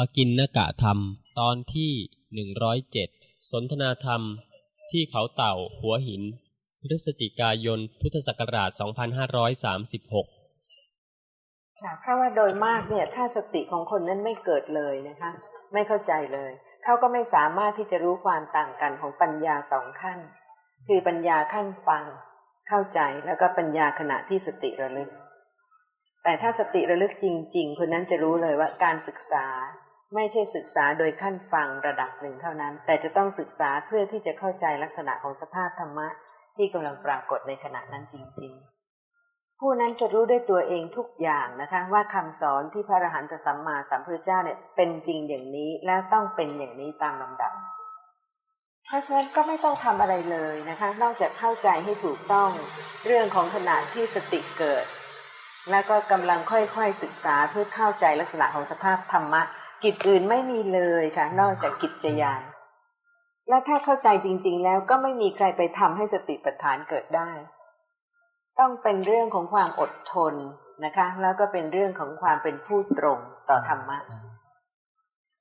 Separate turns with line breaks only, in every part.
ปกินนกะธรรม ตอนที่หนึ่งร้อยเจ็ดสนทนาธรรม ที่เขาเต่าหัวหิน พฤศจิกายน พุทธศักราช 2536
ค่ะ เพราะว่าโดยมากเนี่ย ถ้าสติของคนนั้นไม่เกิดเลยนะคะ ไม่เข้าใจเลย เขาก็ไม่สามารถที่จะรู้ความต่างกันของปัญญาสองขั้น คือปัญญาขั้นฟัง เข้าใจ แล้วก็ปัญญาขณะที่สติระลึกแต่ถ้าสติระลึกจริง ๆ คนนั้นจะรู้เลยว่าการศึกษา ไม่ใช่ศึกษาโดยขั้นฟังระดับหนึ่งเท่านั้น แต่จะต้องศึกษาเพื่อที่จะเข้าใจลักษณะของสภาพธรรมะ ที่กำลังปรากฏในขณะนั้นจริง ๆ ผู้นั้นจะรู้ด้วยตัวเองทุกอย่างนะคะว่าคำสอนที่พระอรหันตสัมมาสัมพุทธเจ้าเนี่ยเป็นจริงอย่างนี้และต้องเป็นอย่างนี้ตามลำดับ เพราะฉะนั้นก็ไม่ต้องทำอะไรเลยนะคะ นอกจากเข้าใจให้ถูกต้องเรื่องของขณะที่สติเกิด แล้วก็กำลังค่อยๆศึกษาเพื่อเข้าใจลักษณะของสภาพธรรมะ กิจอื่นไม่มีเลยค่ะ นอกจากกิจจยาน และถ้าเข้าใจจริง ๆ แล้วก็ไม่มีใครไปทำให้สติปัฏฐานเกิดได้ ต้องเป็นเรื่องของความอดทนนะคะ แล้วก็เป็นเรื่องของความเป็นผู้ตรงต่อธรรมะ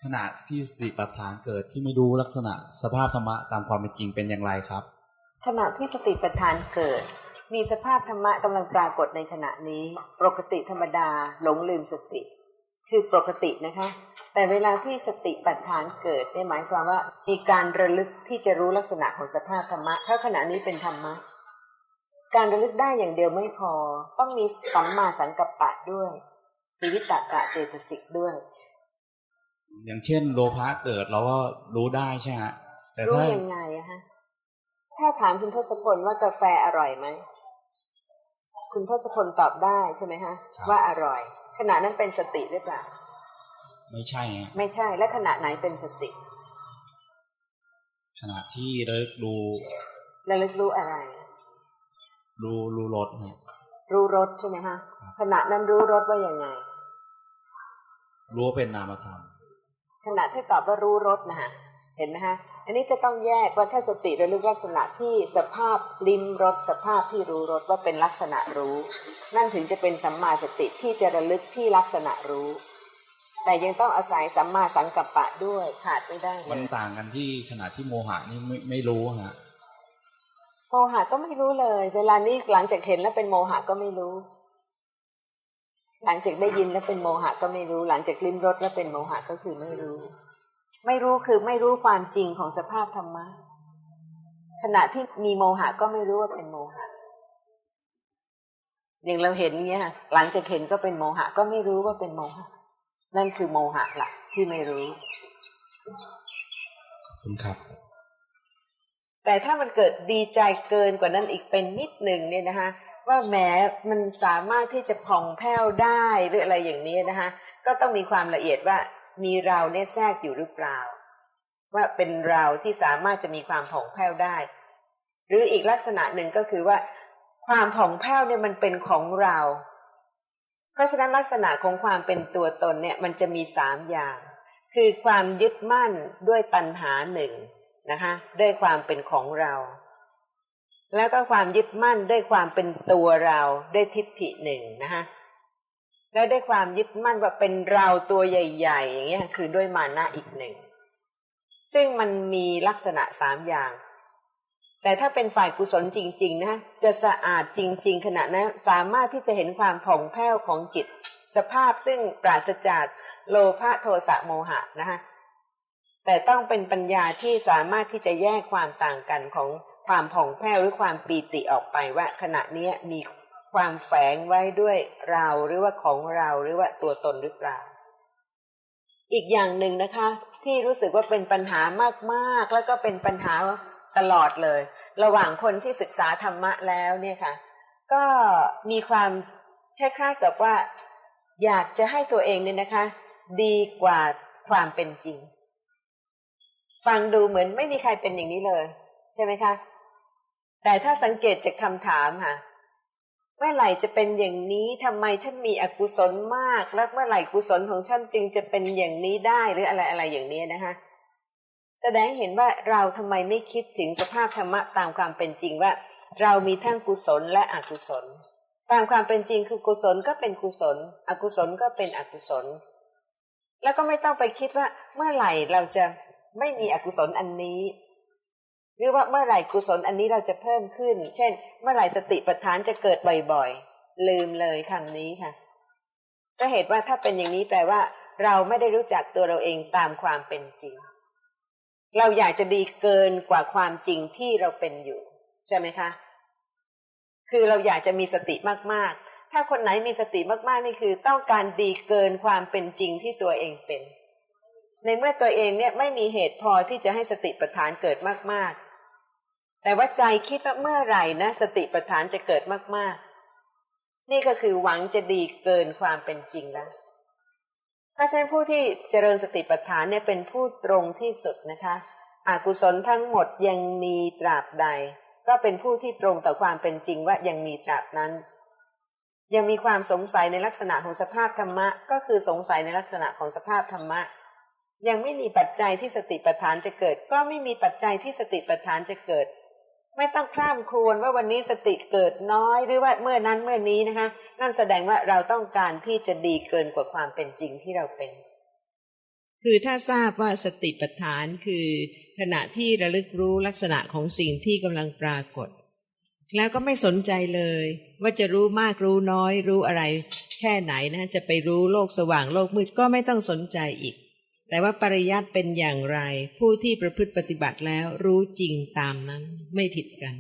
ขณะที่สติปัฏฐานเกิดที่ไม่รู้ลักษณะสภาพธรรมะตามความเป็นจริงเป็นอย่างไรครับ
ขณะที่สติปัฏฐานเกิด มีสภาพธรรมะกำลังปรากฏในขณะนี้ ปกติธรรมดาหลงลืมสติ คือปกตินะคะ แต่เวลาที่สติปัฏฐานเกิดเนี่ยหมายความว่า มีการระลึกที่จะรู้ลักษณะของสภาพธรรมะถ้าขณะนี้เป็นธรรมะ การระลึกได้อย่างเดียวไม่พอ ต้องมีสัมมาสังกัปปะด้วยมีวิตกะเจตสิกด้วย
อย่างเช่นโลภะเกิดเราก็รู้ได้ใช่ไหมแต่
รู้
ถ้า
ยังไงอะฮะถ้าถามคุณทศพลว่ากาแฟอร่อยไหม คุณทศพลตอบได้ใช่ไหมฮะ ว่าอร่อย ขณะนั้นเป็นสติหรือเปล่า
ไม่ใช่ฮะ
ไม่ใช่และขณะไหนเป็นสติ
ขณะที่เลิกรู้
ระลึกรู้อะไร
รู้รู้รสฮะ
รู้รสใช่ไหมฮะขณะนั้นรู้รสว่ายังไง
รู้ว่าเป็นนามธรรม
ขณะที่ตอบว่ารู้รสนะฮะ เห็นไหมฮะ อันนี้ก็ต้องแยกว่าถ้าสติระลึกลักษณะที่สภาพลิ้มรสสภาพที่รู้รสว่าเป็นลักษณะรู้ นั่นถึงจะเป็นสัมมาสติที่จะระลึกที่ลักษณะรู้ แต่ยังต้องอาศัยสัมมาสังกัปปะด้วยขาดไม่ได้เล
มัน
ย
ต่างกันที่ขณะที่โมหะนี่ไม่ไม่รู้ฮะ
โมหะก็ไม่รู้เลย เวลานี้หลังจากเห็นแล้วเป็นโมหะก็ไม่รู้ หลังจากได้ยินแล้วเป็นโมหะก็ไม่รู้ หลังจากลิ้มรสแล้วเป็นโมหะก็คือไม่รู้ ไม่รู้คือไม่รู้ความจริงของสภาพธรรมะ ขณะที่มีโมหะก็ไม่รู้ว่าเป็นโมหะ อย่างเราเห็นเนี้ยค่ะหลังจากเห็นก็เป็นโมหะ ก็ไม่รู้ว่าเป็นโมหะ นั่นคือโมหะละที่ไม่รู้
ขอบคุณครับ
แต่ถ้ามันเกิดดีใจเกินกว่านั้นอีกเป็นนิดหนึ่งเนี่ยนะคะว่าแหมมันสามารถที่จะผ่องแผ้วได้หรืออะไรอย่างนี้นะคะก็ต้องมีความละเอียดว่า มีเราเนี่ยแทรกอยู่หรือเปล่า ว่าเป็นเราที่สามารถจะมีความผ่องแผ้วได้ หรืออีกลักษณะหนึ่งก็คือว่า ความผ่องแผ้วเนี่ยมันเป็นของเรา เพราะฉะนั้นลักษณะของความเป็นตัวตนเนี่ยมันจะมีสามอย่าง คือความยึดมั่นด้วยตัณหาหนึ่งนะคะด้วยความเป็นของเรา แล้วก็ความยึดมั่นด้วยความเป็นตัวเราด้วยทิฏฐิหนึ่งนะคะ แล้วด้ความยึดมั่นว่าเป็นเราตัวใหญ่ ๆ อย่างเงี้ยคือด้วยมานะอีกหนึ่ง ซึ่งมันมีลักษณะสามอย่าง แต่ถ้าเป็นฝ่ายกุศลจริง ๆ นะ จะสะอาดจริง ๆ ขณะนั้นสามารถที่จะเห็นความผ่องแผ้วของจิต สภาพซึ่งปราศจากโลภะโทสะโมหะนะคะแต่ต้องเป็นปัญญาที่สามารถที่จะแยกความต่างกันของความผ่องแผ้วหรือความปีติออกไปว่าขณะนี้มี ความแฝงไว้ด้วยเราหรือว่าของเราหรือว่าตัวตนหรือเปล่า อีกอย่างหนึ่งนะคะ ที่รู้สึกว่าเป็นปัญหามากๆ แล้วก็เป็นปัญหาตลอดเลย ระหว่างคนที่ศึกษาธรรมะแล้วเนี่ยค่ะ ก็มีความคล้ายๆกับว่า อยากจะให้ตัวเองเนี่ยนะคะ ดีกว่าความเป็นจริง ฟังดูเหมือนไม่มีใครเป็นอย่างนี้เลย ใช่ไหมคะ แต่ถ้าสังเกตจากคำถามค่ะ เมื่อไหร่จะเป็นอย่างนี้ทำไมฉันมีอกุศลมาก แล้วเมื่อไหร่กุศลของฉันจึงจะเป็นอย่างนี้ได้หรืออะไรอะไรอย่างนี้นะคะ แสดงเห็นว่าเราทำไมไม่คิดถึงสภาพธรรมะตามความเป็นจริงว่า เรามีทั้งกุศลและอกุศล ตามความเป็นจริงคือกุศลก็เป็นกุศล อกุศลก็เป็นอกุศล แล้วก็ไม่ต้องไปคิดว่า เมื่อไหร่เราจะไม่มีอกุศลอันนี้ หรือว่าเมื่อไหร่กุศลอันนี้เราจะเพิ่มขึ้น เช่น เมื่อไหร่สติปัฏฐานจะเกิดบ่อยๆ ลืมเลยคำนี้ค่ะ ก็เหตุว่าถ้าเป็นอย่างนี้แปลว่า เราไม่ได้รู้จักตัวเราเองตามความเป็นจริง เราอยากจะดีเกินกว่าความจริงที่เราเป็นอยู่ ใช่ไหมคะ คือเราอยากจะมีสติมากๆ ถ้าคนไหนมีสติมากๆนี่คือ ต้องการดีเกินความเป็นจริงที่ตัวเองเป็น ในเมื่อตัวเองเนี่ยไม่มีเหตุพอที่จะให้สติปัฏฐานเกิดมากๆ แต่ว่าใจคิดว่าเมื่อไหร่นะสติปัฏฐานจะเกิดมาก ๆ นี่ก็คือหวังจะดีเกินความเป็นจริงแล้วเพราะฉะนั้นผู้ที่เจริญสติปัฏฐานเนี่ยเป็นผู้ตรงที่สุดนะคะอากุศลทั้งหมดยังมีตราบใด ก็เป็นผู้ที่ตรงต่อความเป็นจริงว่ายังมีตราบนั้น ยังมีความสงสัยในลักษณะของสภาพธรรมะ ก็คือสงสัยในลักษณะของสภาพธรรมะ ยังไม่มีปัจจัยที่สติปัฏฐานจะเกิด ก็ไม่มีปัจจัยที่สติปัฏฐานจะเกิด ไม่ต้องคร่ำครวญว่าวันนี้สติเกิดน้อยหรือว่าเมื่อนั้นเมื่อนี้นะคะ นั่นแสดงว่าเราต้องการที่จะดีเกินกว่าความเป็นจริงที่เราเป็น คือถ้าทราบว่าสติปัฏฐานคือ ขณะที่ระลึกรู้ลักษณะของสิ่งที่กำลังปรากฏ แล้วก็ไม่สนใจเลย ว่าจะรู้มากรู้น้อยรู้อะไร แค่ไหนนะจะไปรู้โลกสว่างโลกมืดก็ไม่ต้องสนใจอีก แต่ว่าปริยัติเป็นอย่างไร ผู้ที่ประพฤติปฏิบัติแล้วรู้จริงตามนั้นไม่ผิดกัน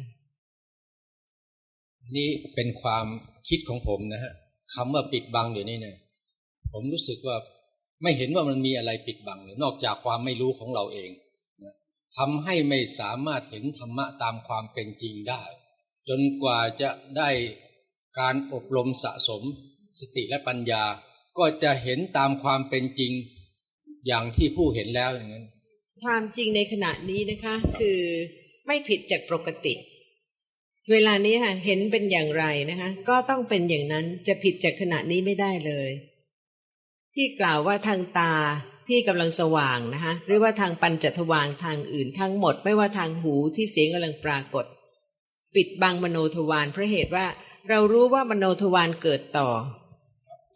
นี่เป็นความคิดของผมนะฮะคำว่าปิดบังเดี๋ยวนี้เนี่ยผมรู้สึกว่าไม่เห็นว่ามันมีอะไรปิดบังเลยนอกจากความไม่รู้ของเราเองนะทำให้ไม่สามารถเห็นธรรมะตามความเป็นจริงได้ จนกว่าจะได้การอบรมสะสม สติและปัญญาก็จะเห็นตามความเป็นจริง อย่างที่ผู้เห็นแล้วอย่างนั้น
ความจริงในขณะนี้นะคะ คือไม่ผิดจากปกติ เวลานี้ค่ะเห็นเป็นอย่างไรนะคะ ก็ต้องเป็นอย่างนั้นจะผิดจากขณะนี้ไม่ได้เลย ที่กล่าวว่าทางตาที่กำลังสว่างนะคะหรือว่าทางปัญจทวารทางอื่นทั้งหมด ไม่ว่าทางหูที่เสียงกำลังปรากฏ ปิดบังมโนทวารเพราะเหตุว่าเรารู้ว่ามโนทวารเกิดต่อ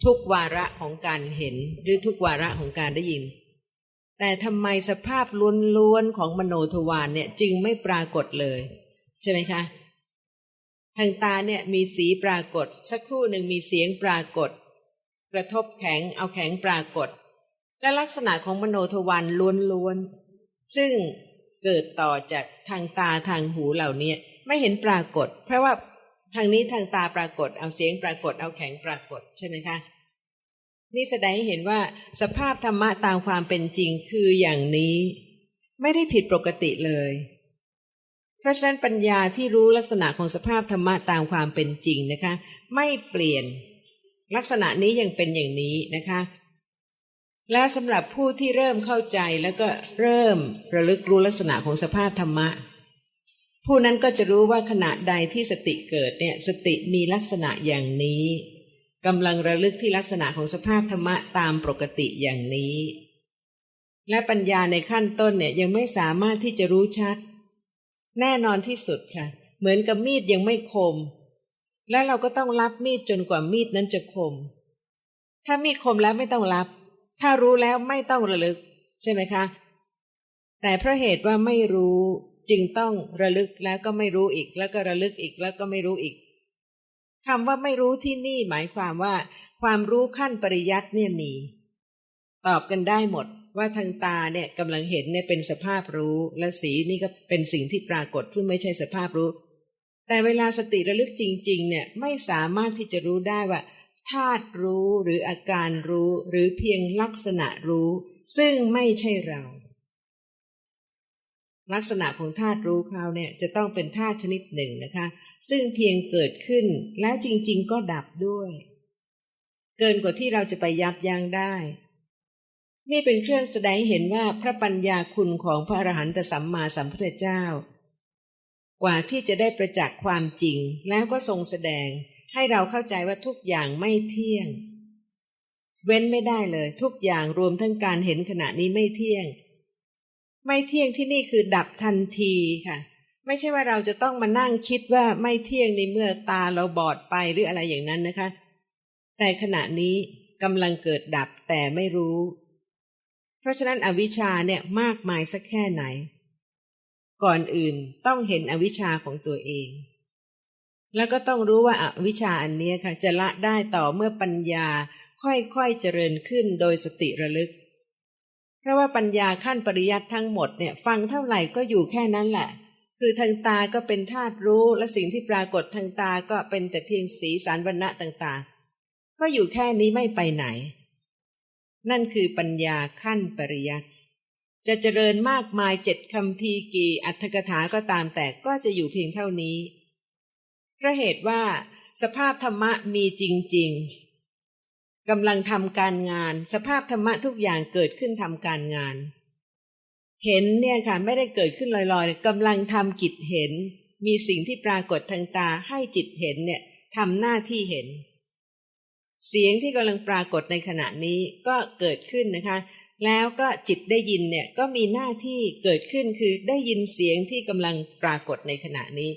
ทุกวาระของการเห็นหรือทุกวาระของการได้ยิน แต่ทำไมสภาพล้วนๆของมโนทวารเนี่ยจึงไม่ปรากฏเลย ใช่ไหมคะ ทางตาเนี่ยมีสีปรากฏ สักครู่หนึ่งมีเสียงปรากฏ กระทบแข็งเอาแข็งปรากฏ และลักษณะของมโนทวารล้วนๆ ซึ่งเกิดต่อจากทางตาทางหูเหล่านี้ไม่เห็นปรากฏ เพราะว่าทางนี้ทางตาปรากฏ เอาเสียงปรากฏเอาแข็งปรากฏใช่ไหมคะ นี่แสดงให้เห็นว่าสภาพธรรมะตามความเป็นจริงคืออย่างนี้ ไม่ได้ผิดปกติเลย เพราะฉะนั้นปัญญาที่รู้ลักษณะของสภาพธรรมะตามความเป็นจริงนะคะ ไม่เปลี่ยน ลักษณะนี้ยังเป็นอย่างนี้นะคะ และสำหรับผู้ที่เริ่มเข้าใจแล้วก็เริ่มระลึกรู้ลักษณะของสภาพธรรมะ ผู้นั้นก็จะรู้ว่าขณะใดที่สติเกิดเนี่ยสติมีลักษณะอย่างนี้ กำลังระลึกที่ลักษณะของสภาพธรรมะตามปกติอย่างนี้ และปัญญาในขั้นต้นเนี่ยยังไม่สามารถที่จะรู้ชัด แน่นอนที่สุดค่ะ เหมือนกับมีดยังไม่คม และเราก็ต้องรับมีดจนกว่ามีดนั้นจะคม ถ้ามีดคมแล้วไม่ต้องรับ ถ้ารู้แล้วไม่ต้องระลึก ใช่ไหมคะ แต่เพราะเหตุว่าไม่รู้จึงต้องระลึกแล้วก็ไม่รู้อีก แล้วก็ระลึกอีกแล้วก็ไม่รู้อีก คำว่าไม่รู้ที่นี่หมายความว่า ความรู้ขั้นปริยัติเนี่ยมี ตอบกันได้หมดว่าทางตาเนี่ยกำลังเห็นเนี่ยเป็นสภาพรู้และสีนี่ก็เป็นสิ่งที่ปรากฏซึ่งไม่ใช่สภาพรู้ แต่เวลาสติระลึกจริง ๆ เนี่ยไม่สามารถที่จะรู้ได้ว่าธาตุรู้หรืออาการรู้หรือเพียงลักษณะรู้ ซึ่งไม่ใช่เรา ลักษณะของธาตุรู้เขาเนี่ยจะต้องเป็นธาตุชนิดหนึ่งนะคะ ซึ่งเพียงเกิดขึ้นแล้วจริง ๆ ก็ดับด้วย เกินกว่าที่เราจะไปยับยั้งได้ นี่เป็นเครื่องแสดงเห็นว่าพระปัญญาคุณของพระอรหันตสัมมาสัมพุทธเจ้า กว่าที่จะได้ประจักษ์ความจริงแล้วก็ทรงแสดงให้เราเข้าใจว่าทุกอย่างไม่เที่ยง เว้นไม่ได้เลย ทุกอย่างรวมทั้งการเห็นขณะนี้ไม่เที่ยง ไม่เที่ยงที่นี่คือดับทันทีค่ะ ไม่ใช่ว่าเราจะต้องมานั่งคิดว่าไม่เที่ยงในเมื่อตาเราบอดไปหรืออะไรอย่างนั้นนะคะ แต่ขณะนี้กำลังเกิดดับแต่ไม่รู้ เพราะฉะนั้นอวิชชาเนี่ยมากมายสักแค่ไหน ก่อนอื่นต้องเห็นอวิชชาของตัวเอง แล้วก็ต้องรู้ว่าอาวิชชาอันเนี้ยค่ะ จะละได้ต่อเมื่อปัญญาค่อยๆเจริญขึ้นโดยสติระลึก เพราะว่าปัญญาขั้นปริยัติทั้งหมดเนี่ย ฟังเท่าไหร่ก็อยู่แค่นั้นแหละ คือทางตาก็เป็นธาตุรู้และสิ่งที่ปรากฏทางตาก็เป็นแต่เพียงสีสารวรณะต่างๆ ก็อยู่แค่นี้ไม่ไปไหน นั่นคือปัญญาขั้นปริยัติจะเจริญมากมายเจ็ดคำพีกี่อัตถกถาก็ตามแต่ก็จะอยู่เพียงเท่านี้เพราะเหตุว่า สภาพธรรมะมีจริง ๆกำลังทำการงาน สภาพธรรมะทุกอย่างเกิดขึ้นทำการงาน เห็นเนี่ยค่ะไม่ได้เกิดขึ้นลอยๆกำลังทำกิจเห็น มีสิ่งที่ปรากฏทางตาให้จิตเห็นเนี่ยทำหน้าที่เห็น เสียงที่กำลังปรากฏในขณะนี้ก็เกิดขึ้นนะคะ แล้วก็จิตได้ยินเนี่ยก็มีหน้าที่เกิดขึ้นคือได้ยินเสียงที่กำลังปรากฏในขณะนี้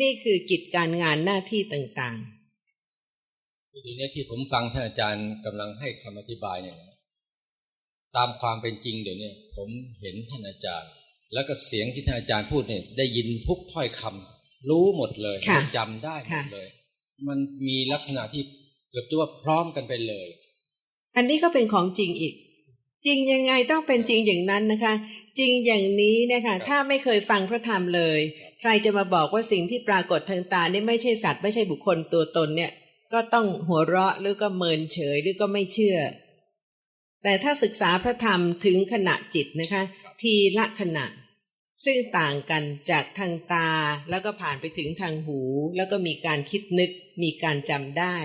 นี่คือกิจการงานหน้าที่ต่าง
ทีนี้ที่ผมฟังท่านอาจารย์กำลังให้คำอธิบายเนี่ย ตามความเป็นจริงเดี๋ยวนี้ผมเห็นท่านอาจารย์ แล้วก็เสียงที่ท่านอาจารย์พูดเนี่ยได้ยินทุกถ้อยคำรู้หมดเลย
ค่ะ
จำได้หมด
ค่ะ
เลย มันมีลักษณะที่เกือบตัวาพร้อมกันไปเลย
ๆอันนี้ก็เป็นของจริงอีก จริงยังไงต้องเป็นจริงอย่างนั้นนะคะ จริงอย่างนี้เนะคะถ้าไม่เคยฟังพระธรรมเลย ใครจะมาบอกว่าสิ่งที่ปรากฏทางตาเนี่ยไม่ใช่สัตว์ไม่ใช่บุคคลตัวตนเนี่ย ก็ต้องหัวเราะหรือก็เมินเฉยหรือก็ไม่เชื่อ แต่ถ้าศึกษาพระธรรมถึงขณะจิตนะคะ ทีละขณะ ซึ่งต่างกันจากทางตาแล้วก็ผ่านไปถึงทางหู แล้วก็มีการคิดนึกมีการจำได้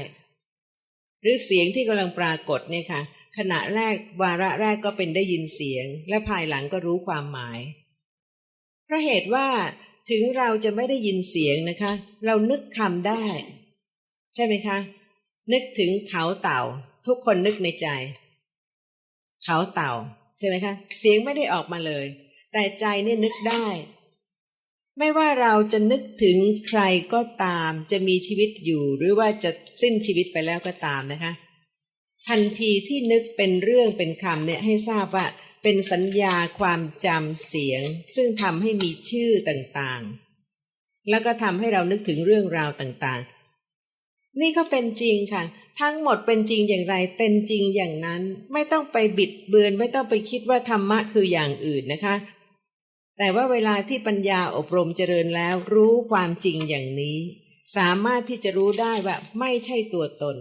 หรือเสียงที่กำลังปรากฏเนี่ยค่ะ ขณะแรกวาระแรกก็เป็นได้ยินเสียง และภายหลังก็รู้ความหมายเพราะเหตุว่าถึงเราจะไม่ได้ยินเสียงนะคะ เรานึกคำได้ ใช่ไหมคะ นึกถึงเขาเต่า ทุกคนนึกในใจ เขาเต่าใช่ไหมคะ เสียงไม่ได้ออกมาเลย แต่ใจเนี่ยนึกได้ ไม่ว่าเราจะนึกถึงใครก็ตาม จะมีชีวิตอยู่หรือว่าจะสิ้นชีวิตไปแล้วก็ตามนะคะ ทันทีที่นึกเป็นเรื่องเป็นคำเนี่ยให้ทราบว่าเป็นสัญญาความจำเสียง ซึ่งทำให้มีชื่อต่างๆ แล้วก็ทำให้เรานึกถึงเรื่องราวต่างๆ นี่ก็เป็นจริงค่ะ ทั้งหมดเป็นจริงอย่างไร เป็นจริงอย่างนั้น ไม่ต้องไปบิดเบือน ไม่ต้องไปคิดว่าธรรมะคืออย่างอื่นนะคะ แต่ว่าเวลาที่ปัญญาอบรมเจริญแล้ว รู้ความจริงอย่างนี้ สามารถที่จะรู้ได้ว่าไม่ใช่ตัวตน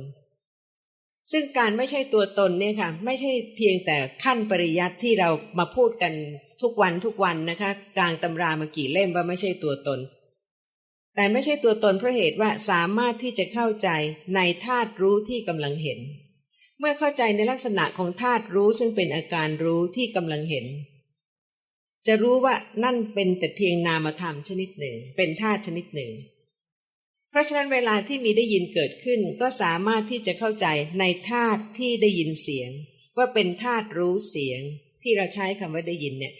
ซึ่งการไม่ใช่ตัวตนเนี่ยค่ะ ไม่ใช่เพียงแต่ขั้นปริยัติที่เรามาพูดกันทุกวันทุกวันนะคะ กลางตำรามากี่เล่มว่าไม่ใช่ตัวตน แต่ไม่ใช่ตัวตนเพราะเหตุว่าสามารถที่จะเข้าใจในธาตุรู้ที่กำลังเห็น เมื่อเข้าใจในลักษณะของธาตุรู้ซึ่งเป็นอาการรู้ที่กำลังเห็น จะรู้ว่านั่นเป็นแต่เพียงนามธรรมชนิดหนึ่ง เป็นธาตุชนิดหนึ่ง เพราะฉะนั้นเวลาที่มีได้ยินเกิดขึ้นก็สามารถที่จะเข้าใจในธาตุที่ได้ยินเสียง ว่าเป็นธาตุรู้เสียง ที่เราใช้คำว่าได้ยินเนี่ย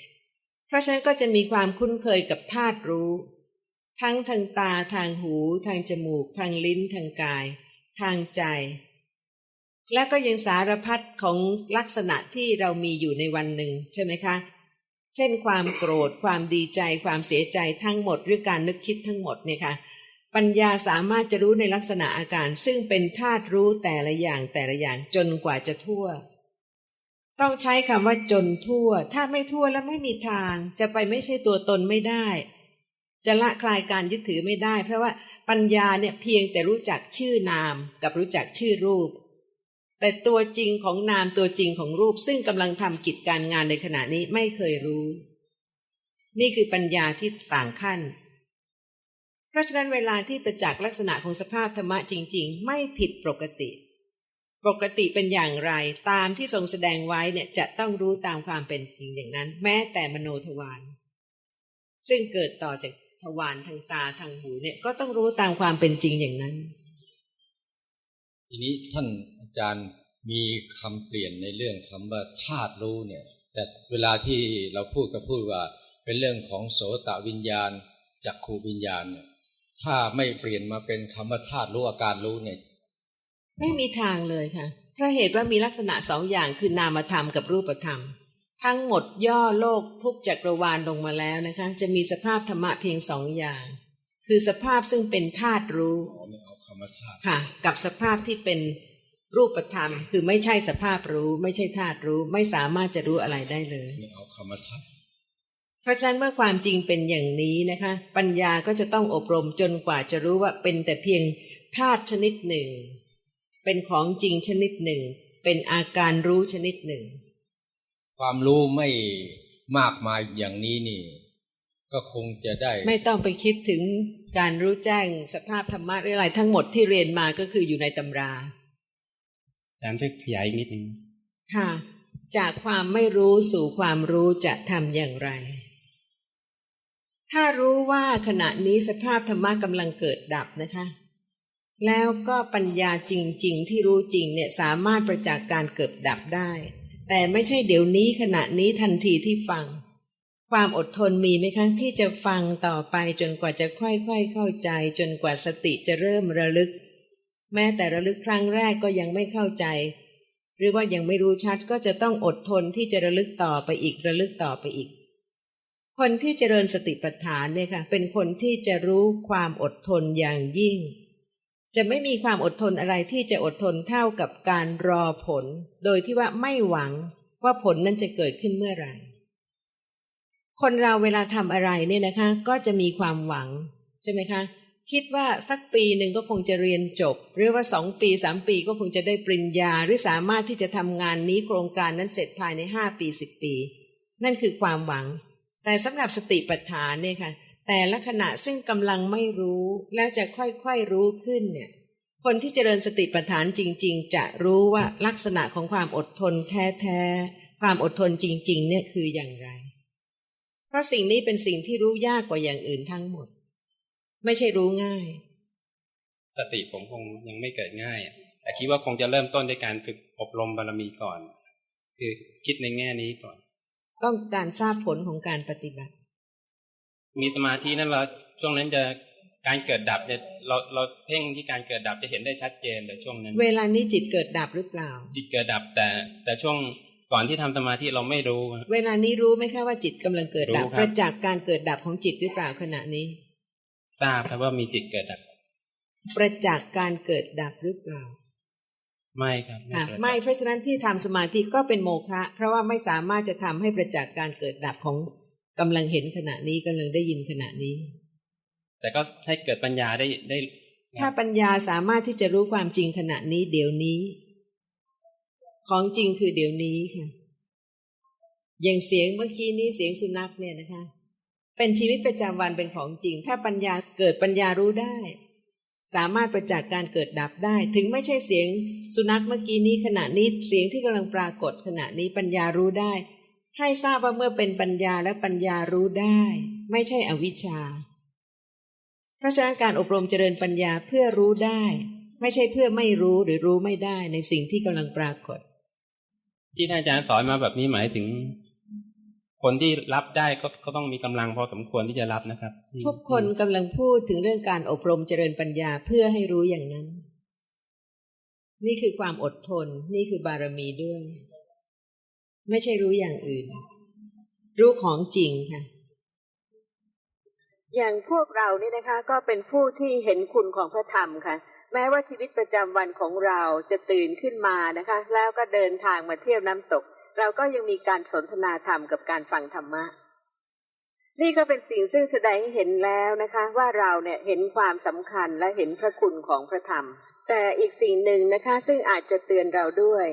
เพราะฉะนั้นก็จะมีความคุ้นเคยกับธาตุรู้ ทั้งทางตาทางหู ทางจมูก ทางลิ้นทางกาย ทางใจ และก็ยังสารพัดของลักษณะที่เรามีอยู่ในวันหนึ่งใช่ไหมคะ เช่นความโกรธความดีใจความเสียใจทั้งหมด หรือการนึกคิดทั้งหมดเนี่ยค่ะปัญญาสามารถจะรู้ในลักษณะอาการ ซึ่งเป็นธาตุรู้แต่ละอย่างแต่ละอย่างจนกว่าจะทั่ว ต้องใช้คำว่าจนทั่ว ถ้าไม่ทั่วแล้วไม่มีทาง จะไปไม่ใช่ตัวตนไม่ได้ จะละคลายการยึดถือไม่ได้ เพราะว่าปัญญาเนี่ยเพียงแต่รู้จักชื่อนามกับรู้จักชื่อรูป แต่ตัวจริงของนามตัวจริงของรูป ซึ่งกำลังทำกิจการงานในขณะนี้ไม่เคยรู้ นี่คือปัญญาที่ต่างขั้น เพราะฉะนั้นเวลาที่ประจักษ์ลักษณะของสภาพธรรมะจริง ๆ ไม่ผิดปกติ ปกติเป็นอย่างไรตามที่ทรงแสดงไว้เนี่ยจะต้องรู้ตามความเป็นจริงอย่างนั้น แม้แต่มโนทวารซึ่งเกิดต่อจาก ทวารทางตาทางหูเนี่ยก็ต้องรู้ตามความเป็นจริงอย่างนั้น
ทีนี้ท่านอาจารย์มีคำเปลี่ยนในเรื่องคำว่าธาตุรู้เนี่ย แต่เวลาที่เราพูดก็พูดว่า เป็นเรื่องของโสตวิญญาณจักขูวิญญาณเนี่ย ถ้าไม่เปลี่ยนมาเป็นคำว่าธาตุรู้อาการรู้เนี่ย
ไม่มีทางเลยค่ะเพราะเหตุว่ามีลักษณะสองอย่างคือนามธรรมกับรูปธรรม ทั้งหมดย่อโลกทุกจักรวาลลงมาแล้วนะคะ จะมีสภาพธรรมะเพียงสองอย่าง คือสภาพซึ่งเป็นธาตุรู้
อ๋อไม่เอาคำว่าธาตุ
ค่ะ กับสภาพที่เป็นรูปธรรม คือไม่ใช่สภาพรู้ ไม่ใช่ธาตุรู้ ไม่สามารถจะรู้อะไรได้เลย
ไม่เอาคำว่าธาตุ
เพราะฉะนั้นเมื่อความจริงเป็นอย่างนี้นะคะ ปัญญาก็จะต้องอบรมจนกว่าจะรู้ว่าเป็นแต่เพียงธาตุชนิดหนึ่ง เป็นของจริงชนิดหนึ่ง เป็นอาการรู้ชนิดหนึ่ง
ความรู้ไม่มากมายอย่างนี้นี่ ก็คงจะได้
ไม่ต้องไปคิดถึงการรู้แจ้งสภาพธรรมะหรืออะไร ทั้งหมดที่เรียนมาก็คืออยู่ในตำรา
อาจารย์ช่วยขยายอีกนิดนึง
ค่ะ จากความไม่รู้สู่ความรู้จะทำอย่างไร ถ้ารู้ว่าขณะนี้สภาพธรรมะกำลังเกิดดับนะคะแล้วก็ปัญญาจริง ๆ ที่รู้จริงเนี่ยสามารถประจักษ์การเกิดดับได้ แต่ไม่ใช่เดี๋ยวนี้ขณะนี้ทันทีที่ฟัง ความอดทนมีไหมคะที่จะฟังต่อไปจนกว่าจะค่อยๆเข้าใจ จนกว่าสติจะเริ่มระลึก แม้แต่ระลึกครั้งแรกก็ยังไม่เข้าใจ หรือว่ายังไม่รู้ชัดก็จะต้องอดทนที่จะระลึกต่อไปอีกระลึกต่อไปอีก คนที่เจริญสติปัฏฐานเนี่ยค่ะเป็นคนที่จะรู้ความอดทนอย่างยิ่ง จะไม่มีความอดทนอะไรที่จะอดทนเท่ากับการรอผล โดยที่ว่าไม่หวังว่าผลนั้นจะเกิดขึ้นเมื่อไหร่ คนเราเวลาทำอะไรเนี่ยนะคะ ก็จะมีความหวังใช่ไหมคะ คิดว่าสักปีหนึ่งก็คงจะเรียนจบ หรือว่าสองปีสามปีก็คงจะได้ปริญญา หรือสามารถที่จะทำงานนี้โครงการนั้นเสร็จภายในห้าปีสิบปี นั่นคือความหวัง แต่สำหรับสติปัฏฐานเนี่ยค่ะ แต่ละขณะซึ่งกำลังไม่รู้แล้วจะค่อยๆรู้ขึ้นเนี่ย คนที่เจริญสติปัฏฐานจริง ๆ จะรู้ว่าลักษณะของความอดทนแท้ๆความอดทนจริง ๆ เนี่ยคืออย่างไร เพราะสิ่งนี้เป็นสิ่งที่รู้ยากกว่าอย่างอื่นทั้งหมด ไม่ใช่รู้ง่าย
สติผมคงยังไม่เกิดง่ายอะแต่คิดว่าคงจะเริ่มต้นด้วยการฝึกอบรมบารมีก่อน คือคิดในแง่นี้ก่อน
ต้องการทราบผลของการปฏิบัติ
มีสมาธินั้นเราช่วงนั้นจะการเกิดดับจะเราเราเพ่งที่การเกิดดับจะเห็นได้ชัดเจนแต่ช่วงนั้น
เวลานี้จิตเกิดดับหรือเปล่า
จิตเกิดดับแต่ แต่ช่วงก่อนที่ทำสมาธิเราไม่รู้อะ
เวลานี้รู้ไหมคะว่าจิตกำลังเกิดดับ
รู้ครับ
ประจักษ์การเกิดดับของจิตหรือเปล่าขณะนี้
ทราบครับว่ามีจิตเกิดดับ
ประจักษ์การเกิดดับหรือเปล่า
ไม่ครับ
ค่ะ
เกิดดับ
ไม่เพราะฉะนั้นที่ทำสมาธิก็เป็นโมฆะเพราะว่าไม่สามารถจะทำให้ประจักษ์การเกิดดับของ กำลังเห็นขณะนี้กำลังได้ยินขณะนี้
แต่ก็ให้เกิดปัญญาได้ได้
ถ้าปัญญาสามารถที่จะรู้ความจริงขณะนี้ เดี๋ยวนี้ ของจริงคือเดี๋ยวนี้ค่ะ อย่างเสียงเมื่อกี้นี้เสียงสุนัขเนี่ยนะคะ เป็นชีวิตประจำวันเป็นของจริง ถ้าปัญญาเกิดปัญญารู้ได้ สามารถประจักษ์การเกิดดับได้ ถึงไม่ใช่เสียงสุนัขเมื่อกี้นี้ขณะนี้เสียงที่กำลังปรากฏขณะนี้ปัญญารู้ได้ ให้ทราบว่าเมื่อเป็นปัญญาและปัญญารู้ได้ ไม่ใช่อวิชชา เพราะฉะนั้นการอบรมเจริญปัญญาเพื่อรู้ได้ ไม่ใช่เพื่อไม่รู้หรือรู้ไม่ได้ในสิ่งที่กำลังปรากฏ
ที่ท่านอาจารย์สอนมาแบบนี้หมายถึง คนที่รับได้ก็ก็ต้องมีกำลังพอสมควรที่จะรับนะครับที่
ทุกคนกำลังพูดถึงเรื่องการอบรมเจริญปัญญาเพื่อให้รู้อย่างนั้น นี่คือความอดทน นี่คือบารมีด้วย ไม่ใช่รู้อย่างอื่น รู้ของจริงค่ะ อย่างพวกเรานี่นะคะ ก็เป็นผู้ที่เห็นคุณของพระธรรมค่ะ แม้ว่าชีวิตประจำวันของเราจะตื่นขึ้นมานะคะ แล้วก็เดินทางมาเที่ยวน้ำตก เราก็ยังมีการสนทนาธรรมกับการฟังธรรมะนี่ก็เป็นสิ่งซึ่งแสดงให้เห็นแล้วนะคะ ว่าเราเนี่ยเห็นความสำคัญและเห็นพระคุณของพระธรรม แต่อีกสิ่งหนึ่งนะคะ ซึ่งอาจจะเตือนเราด้วย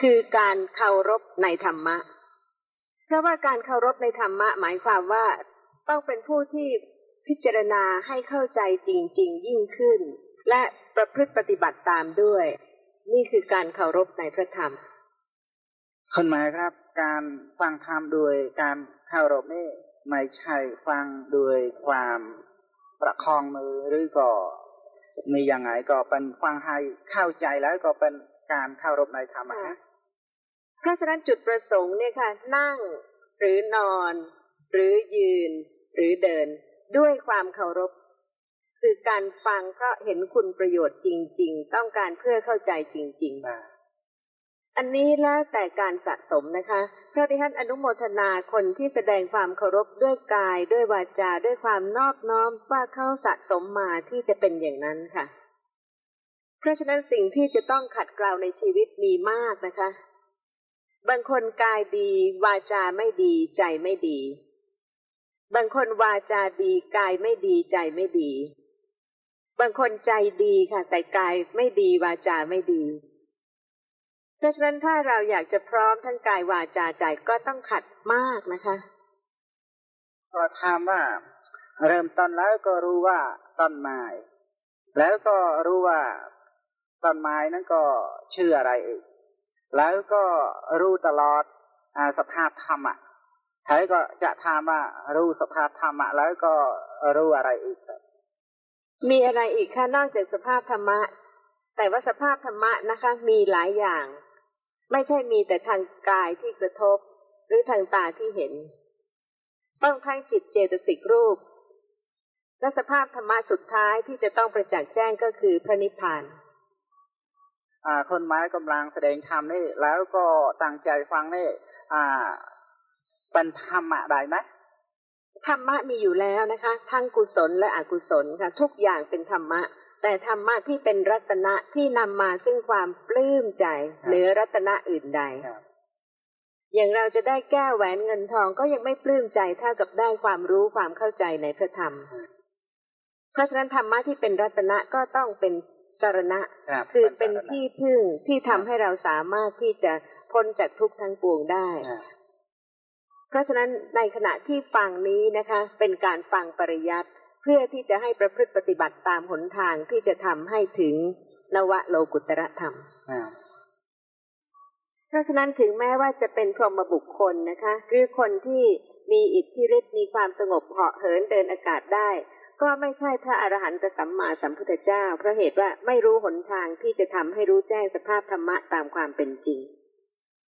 คือการเคารพในธรรมะ เพราะว่าการเคารพในธรรมะ หมายความว่าต้องเป็นผู้ที่พิจารณาให้เข้าใจจริง ๆ ยิ่งขึ้น และประพฤติปฏิบัติตามด้วย นี่คือการเคารพในพระธรรม
คุณหมายครับการฟังธรรมโดยการเคารพนี่ไม่ใช่ฟังโดยความประคองมือหรือก็มีอย่างไงก็เป็นฟังให้เข้าใจแล้วก็เป็นการเคารพในธรรมะ
เพราะฉะนั้นจุดประสงค์เนี่ยค่ะ นั่งหรือนอน หรือยืน หรือเดิน ด้วยความเคารพ คือการฟังเพราะเห็นคุณประโยชน์จริง ๆ ต้องการเพื่อเข้าใจจริงๆ
បាទ
อันนี้แล้วแต่การสะสมนะคะเพราะที่ท่านอนุโมทนาคนที่แสดงความเคารพด้วยกายด้วยวาจาด้วยความนอบน้อมว่าเขาสะสมมาที่จะเป็นอย่างนั้นค่ะ เพราะฉะนั้นสิ่งที่จะต้องขัดเกลาในชีวิตมีมากนะคะ บางคนกายดี วาจาไม่ดีใจไม่ดี บางคนวาจาดีกายไม่ดีใจไม่ดี บางคนใจดีค่ะแต่กายไม่ดีวาจาไม่ดีเพราะฉะนั้นถ้าเราอยากจะพร้อมทั้งกายวาจาใจก็ต้องขัดมากนะคะ
ก็ถามว่า เริ่มต้นแล้วก็รู้ว่าต้นไม้แล้วก็รู้ว่าต้นไม้นั้นก็ชื่ออะไรอีก แล้วก็รู้ตลอดอสภาพธรรมะใครก็จะถามว่ารู้สภาพธรรมะ แล้วก็รู้อะไรอีก
มีอะไรอีกคะนอกจากสภาพธรรมะ แต่ว่าสภาพธรรมะนะคะ มีหลายอย่าง ไม่ใช่มีแต่ทางกายที่กระทบ หรือทางตาที่เห็นต้องทั้งจิตเจตสิกรูป และสภาพธรรมะสุดท้ายที่จะต้องประจักษ์แจ้งก็คือพระนิพพาน
คนไม้กำลังแสดงธรรมนี่ แล้วก็ตั้งใจฟังนี่อ่าเป็นธรรมะได้ไหม
ธรรมะมีอยู่แล้วนะคะ ทั้งกุศลและอกุศลค่ะ ทุกอย่างเป็นธรรมะ แต่ธรรมะที่เป็นรัตนะที่นำมาซึ่งความปลื้มใจเหนือรัตนะอื่นใด
ครับ
อย่างเราจะได้แก้วแหวนเงินทองก็ยังไม่ปลื้มใจเท่ากับได้ความรู้ความเข้าใจในพระธรรม เพราะฉะนั้นธรรมะที่เป็นรัตนะก็ต้องเป็น สรณะ
ครับ
คือเป็นที่พึ่งที่ทำให้เราสามารถที่จะพ้นจากทุกข์ทั้งปวงได้
อ่า
เพราะฉะนั้นในขณะที่ฟังนี้นะคะ เป็นการฟังปริยัติ เพื่อที่จะให้ประพฤติปฏิบัติตามหนทางที่จะทำให้ถึงนวโลกุตระธรรม
อ่า
เพราะฉะนั้นถึงแม้ว่าจะเป็นพรหมบุคคลนะคะหรือคนที่มีอิทธิฤทธิ์มีความสงบเหาะเหินเดินอากาศได้ ก็ไม่ใช่พระอรหันตสัมมาสัมพุทธเจ้า เพราะเหตุว่าไม่รู้หนทางที่จะทำให้รู้แจ้งสภาพธรรมะตามความเป็นจริง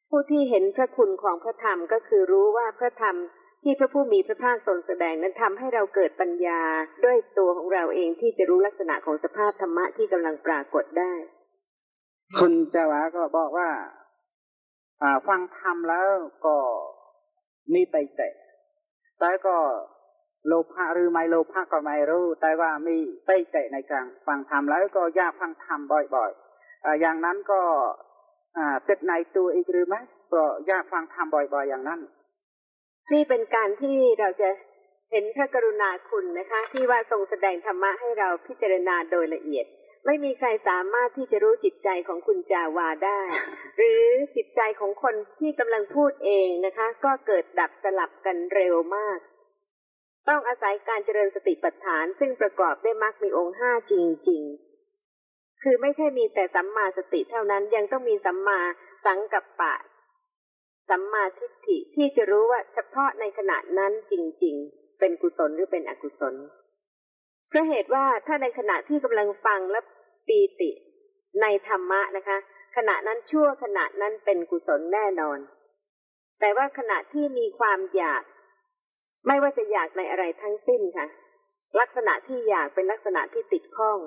ผู้ที่เห็นพระคุณของพระธรรมก็คือรู้ว่าพระธรรมที่พระผู้มีพระภาคทรงแสดงนั้นทำให้เราเกิดปัญญาด้วยตัวของเราเองที่จะรู้ลักษณะของสภาพธรรมะที่กำลังปรากฏได้
คุณเจาวาก็บอกว่า อ่า ฟังธรรมแล้วก็มีไตเตะแต่ก็ โลภะหรือไม่โลภะก็ไม่รู้ แต่ว่ามีไตเตะในการฟังธรรมแล้วก็อยากฟังธรรมบ่อยๆอ่าอย่างนั้นก็อ่าติดในตัวอีกหรือไม่ก็อยากฟังธรรมบ่อยๆอย่างนั้น
นี่เป็นการที่เราจะเห็นพระกรุณาคุณนะคะ ที่ว่าทรงแสดงธรรมะให้เราพิจารณาโดยละเอียด ไม่มีใครสามารถที่จะรู้จิตใจของคุณจาวาได้ หรือจิตใจของคนที่กำลังพูดเองนะคะ ก็เกิดดับสลับกันเร็วมาก ต้องอาศัยการเจริญสติปัฏฐานซึ่งประกอบด้วยมรรคมีองค์ห้าจริง ๆ คือไม่ใช่มีแต่สัมมาสติเท่านั้นยังต้องมีสัมมาสังกัปปะ สัมมาทิฏฐิที่จะรู้ว่าเฉพาะในขณะนั้นจริง ๆ เป็นกุศลหรือเป็นอกุศลเพราะเหตุว่าถ้าในขณะที่กำลังฟังและปีติในธรรมะนะคะ ขณะนั้นชั่วขณะนั้นเป็นกุศลแน่นอน แต่ว่าขณะที่มีความอยาก ไม่ว่าจะอยากในอะไรทั้งสิ้นค่ะ ลักษณะที่อยากเป็นลักษณะที่ติดข้อง